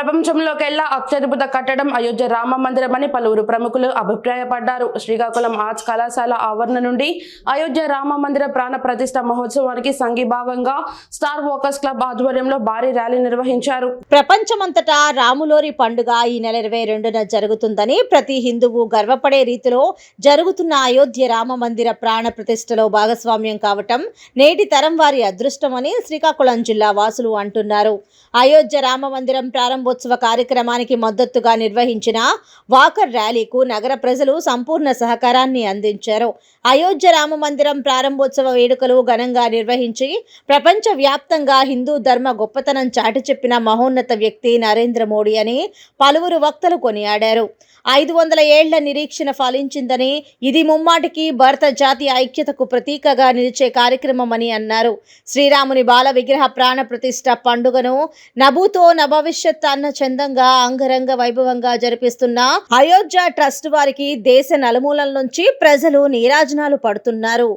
ప్రపంచంలోకెల్లా అత్యద్భుత కట్టడం అయోధ్య రామ మందిరం అని పలువురు ప్రముఖులు అభిప్రాయపడ్డారు. శ్రీకాకుళం ఆర్ట్స్ కళాశాల ఆవరణ నుండి అయోధ్య రామ మందిర ప్రాణ ప్రతిష్ట మహోత్సవానికి సంఘీభావంగా స్టార్ వోకర్స్ క్లబ్ ఆధ్వర్యంలో భారీ ర్యాలీ నిర్వహించారు. ప్రపంచమంతటా రాములోరి పండుగ ఈ నెల ఇరవై రెండున జరుగుతుందని ప్రతి హిందువు గర్వపడే రీతిలో జరుగుతున్న అయోధ్య రామ మందిర ప్రాణ ప్రతిష్టలో భాగస్వామ్యం కావటం నేటి తరం వారి అదృష్టమని శ్రీకాకుళం జిల్లా వాసులు అంటున్నారు. అయోధ్య రామ మందిరం ప్రారంభ ప్రారంభోత్సవ కార్యక్రమానికి మద్దతుగా నిర్వహించిన వాకర్ ర్యాలీకు నగర ప్రజలు సంపూర్ణ సహకారాన్ని అందించారు. అయోధ్య రామ మందిరం ప్రారంభోత్సవ వేడుకలు ఘనంగా నిర్వహించి ప్రపంచ వ్యాప్తంగా హిందూ ధర్మ గొప్పతనం చాటి చెప్పిన మహోన్నత వ్యక్తి నరేంద్ర మోడీ అని పలువురు వక్తలు కొనియాడారు. ఐదు వందల ఏళ్ళ నిరీక్షణ ఫలించిందని ఇది ముమ్మాటికి భారత జాతి ఐక్యతకు ప్రతీకగా నిలిచే కార్యక్రమమని అన్నారు. శ్రీరాముని బాల విగ్రహ ప్రాణ ప్రతిష్ట పండుగను నభూతో నభవిష్యత్ అన్న చందంగా అంగరంగ వైభవంగా జరిపిస్తున్న అయోధ్య ట్రస్ట్ వారికి దేశ నలుమూలల నుంచి ప్రజలు నీరాజనాలు పడుతున్నారు.